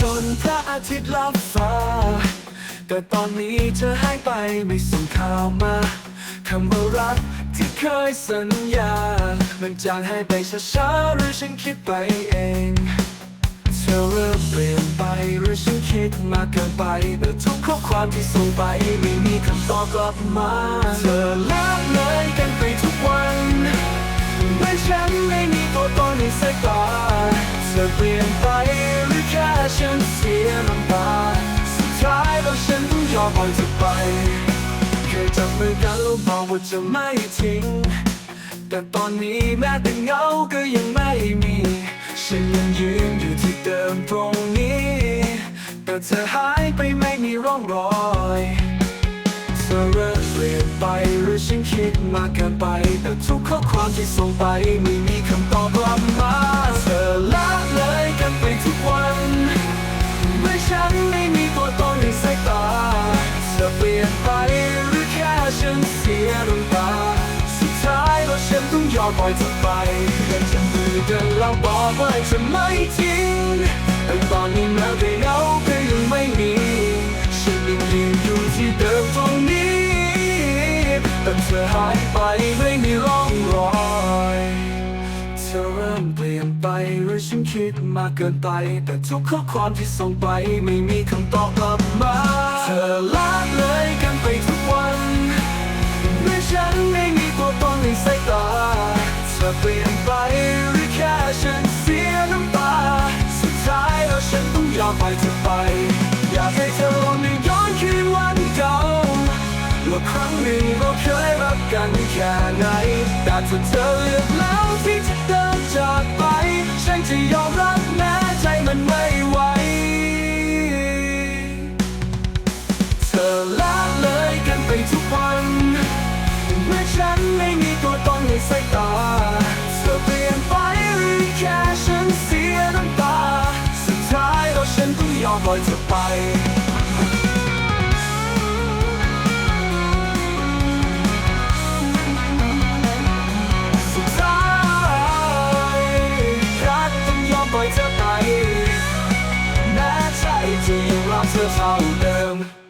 จนถ้าอาทิตย์ลับฟ้า แต่ตอนนี้เธอหายไปไม่ส่งข่าวมาคำว่ารักที่เคยสัญญา มันจางหายไปช้าๆหรือฉันคิดไปเอง เธอเริ่มเปลี่ยนไปหรือฉันคิดมากเกินไปแต่ทุกข้อความที่ส่งไปไม่มีคำตอบกลับมา เธอละเลยกันไปทุกวันเมื่อนฉันไม่มีตัวตนในสายตาเธอเปลี่ยนไป เสียน้ำตาสุดท้ายแล้วฉันต้องยอมปล่อยเธอไป เคยจับมือกันแล้วบอกว่าจะไม่ทิ้ง แต่ตอนนี้แม้แต่เงาก็ยังไม่มี ฉันยังยืนอยู่ที่เดิมตรงนี้ แต่เธอหายไปไม่มีร่องรอยเธอเริ่มเปลี่ยนไปหรือฉันคิดมากเกินไป แต่ทุกข้อความที่ส่งไปไม่มีคำตอบกลับมา ยอมปล่อยเธอไปเดินจับมือเดินแล้วบอกว่าจะไม่ทิ้งแต่ตอนนี้แม้แต่เงาก็ยังไม่มีฉันยังยืนอยู่ที่เดิมตรงนี้ แต่เธอหายไปไม่มีร่องรอยเธอเริ่มเปลี่ยนไปหรือฉันคิดมากเกินไป แต่ทุกข้อความที่ส่งไปไม่มีคำตอบกลับมา เธอละเลยกันไปทุกวัน แต่ถ้าเธอเลือกแล้วที่จะเดินจากไป ฉันจะยอมรับแม้ใจมันไม่ไหว เธอละเลยกันไปทุกวัน เมื่อฉันไม่มีตัวตนในสายตา เธอเปลี่ยนไปหรือแค่ฉันเสียน้ำตา สุดท้ายแล้วฉันต้องยอมปล่อยเธอไป ที่ยเธอไปแม้ใจจะยังรักเธอเท่าเดิม